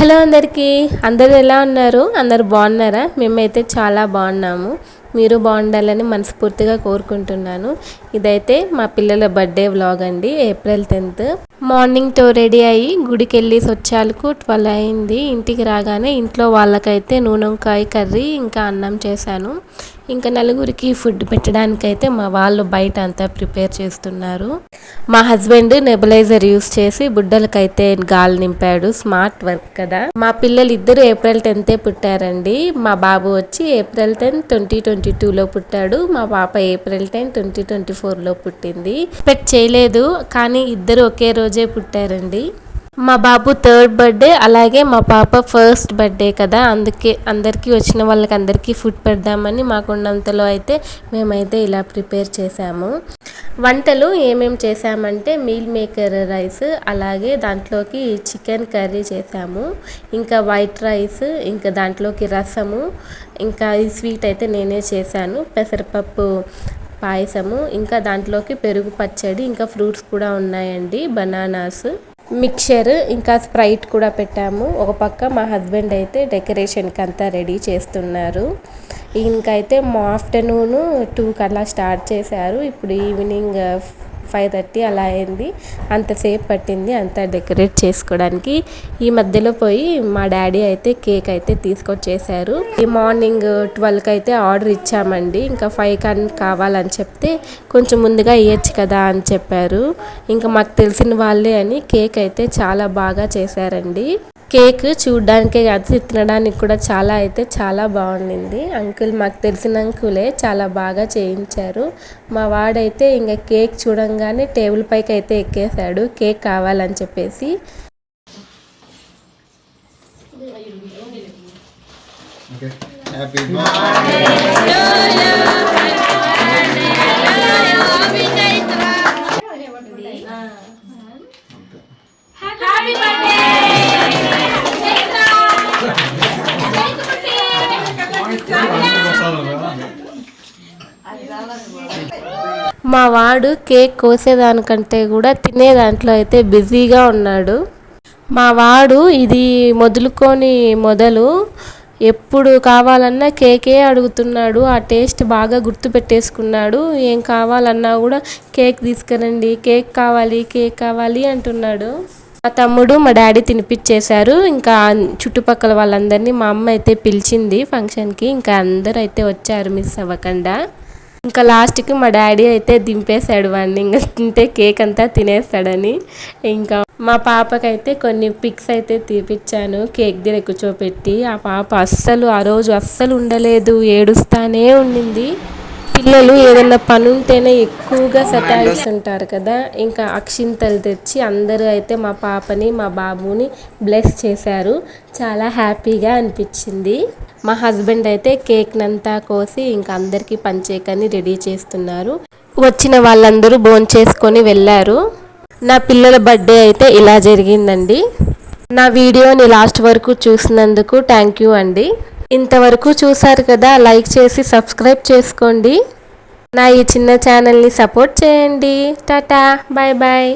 Hello అందరికీ. అందరూ ఎలా ఉన్నారు? అందరు బాగున్నారా? మేమైతే చాలా బాగున్నాము. మీరు బాగుండాలని మనస్ఫూర్తిగా కోరుకుంటున్నాను. ఇదైతే మా పిల్లల బర్త్డే వ్లాగ్ అండి ఏప్రిల్ టెన్త్. మార్నింగ్తో రెడీ అయ్యి గుడికి వెళ్ళి వచ్చాలకు ట్వెల్వ్ అయింది. ఇంటికి రాగానే ఇంట్లో వాళ్ళకైతే నూనెంకాయ కర్రీ ఇంకా అన్నం చేశాను. ఇంకా నలుగురికి ఫుడ్ పెట్టడానికైతే మా వాళ్ళు బయట అంతా ప్రిపేర్ చేస్తున్నారు. మా హస్బెండ్ నెబులైజర్ యూస్ చేసి బుడ్డలకైతే గాలి నింపాడు. స్మార్ట్ వర్క్ కదా. మా పిల్లలు ఇద్దరు ఏప్రిల్ టెన్తే పుట్టారండి. మా బాబు వచ్చి ఏప్రిల్ టెన్ ట్వంటీ ట్వంటీ టూలో పుట్టాడు. మా పాప ఏప్రిల్ టెన్ ట్వంటీ ట్వంటీ ఫోర్లో పుట్టింది. పెట్ చేయలేదు కానీ ఇద్దరు ఒకే రోజే పుట్టారండి. మా బాబు థర్డ్ బర్త్డే అలాగే మా పాప ఫస్ట్ బర్త్డే కదా. అందుకే అందరికీ వచ్చిన వాళ్ళకి అందరికీ ఫుడ్ పెడదామని మాకున్నంతలో అయితే మేమైతే ఇలా ప్రిపేర్ చేసాము వంటలు ఏమేమి చేశామంటే మీల్ మేకర్ రైస్ అలాగే దాంట్లోకి చికెన్ కర్రీ చేసాము ఇంకా వైట్ రైస్ ఇంకా దాంట్లోకి రసము ఇంకా ఈ స్వీట్ అయితే నేనే చేశాను. పెసరపప్పు పాయసము ఇంకా దాంట్లోకి పెరుగు పచ్చడి ఇంకా ఫ్రూట్స్ కూడా ఉన్నాయండి బనానాస్. మిక్చర్ ఇంకా స్ప్రైట్ కూడా పెట్టాము. ఒక పక్క మా హస్బెండ్ అయితే డెకరేషన్కి అంతా రెడీ చేస్తున్నారు. ఇంకైతే మా ఆఫ్టర్నూన్ టూకి అలా స్టార్ట్ చేశారు. ఇప్పుడు ఈవినింగ్ ఫైవ్ థర్టీ అలా అయింది. అంతసేపు పట్టింది. అంతా డెకరేట్ చేసుకోవడానికి. ఈ మధ్యలో పోయి మా డాడీ అయితే కేక్ అయితే తీసుకొచ్చేసారు ఈ మార్నింగ్ ట్వెల్వ్కి అయితే ఆర్డర్ ఇచ్చామండి. ఇంకా ఫైవ్ కన్ కావాలని చెప్తే కొంచెం ముందుగా ఇవ్వచ్చు కదా అని చెప్పారు. ఇంకా మాకు తెలిసిన వాళ్ళే అని కేక్ అయితే చాలా బాగా చేశారండి. కేక్ చూడ్డానికే కాదు తినడానికి కూడా చాలా అయితే చాలా బాగుండింది. అంకుల్ మాకు తెలిసిన అంకులే చాలా బాగా చేయించారు. మా వాడైతే ఇంకా కేక్ చూడంగానే టేబుల్ పైకి అయితే ఎక్కేశాడు. కేక్ కావాలని చెప్పేసి. హ్యాపీ మా వాడు కేక్ కోసేదానికంటే కూడా తినే దాంట్లో అయితే బిజీగా ఉన్నాడు. మా వాడు ఇది మొదలుకొని మొదలు ఎప్పుడు కావాలన్నా కేకే అడుగుతున్నాడు. ఆ టేస్ట్ బాగా గుర్తు పెట్టేసుకున్నాడు. ఏం కావాలన్నా కూడా కేక్ తీసుకురండి కేక్ కావాలి కేక్ కావాలి అంటున్నాడు. మా తమ్ముడు మా డాడీ తినిపించేశారు ఇంకా చుట్టుపక్కల వాళ్ళందరినీ మా అమ్మ అయితే పిలిచింది ఫంక్షన్కి. ఇంకా అందరూ అయితే వచ్చారు మిస్ అవ్వకుండా. ఇంకా లాస్ట్కి మా డాడీ అయితే దింపేశాడు వాడిని ఇంకా తింటే కేక్ అంతా తినేస్తాడని. ఇంకా మా పాపకైతే కొన్ని పిక్స్ అయితే తీపిచ్చాను. కేక్ దగ్గర కూర్చోపెట్టి. ఆ పాప అస్సలు ఆ రోజు అస్సలు ఉండలేదు. ఏడుస్తానే ఉండింది. పిల్లలు ఏదైనా పని ఉంటేనే ఎక్కువగా సతాయిస్తుంటారు కదా. ఇంకా అక్షింతలు తెచ్చి అందరూ అయితే మా పాపని మా బాబుని బ్లెస్ చేశారు. చాలా హ్యాపీగా అనిపించింది. మా హస్బెండ్ అయితే కేక్నంతా కోసి ఇంకా అందరికీ పంచేకని రెడీ చేస్తున్నారు. వచ్చిన వాళ్ళందరూ భోంచేసుకొని వెళ్ళారు. నా పిల్లల బర్త్డే అయితే ఇలా జరిగిందండి. నా వీడియోని లాస్ట్ వరకు చూసినందుకు థ్యాంక్ యూ అండి. ఇంతవరకు చూసారు కదా లైక్ చేసి సబ్స్క్రైబ్ చేసుకోండి. నా ఈ చిన్న ఛానల్ని సపోర్ట్ చేయండి. Tata bye bye.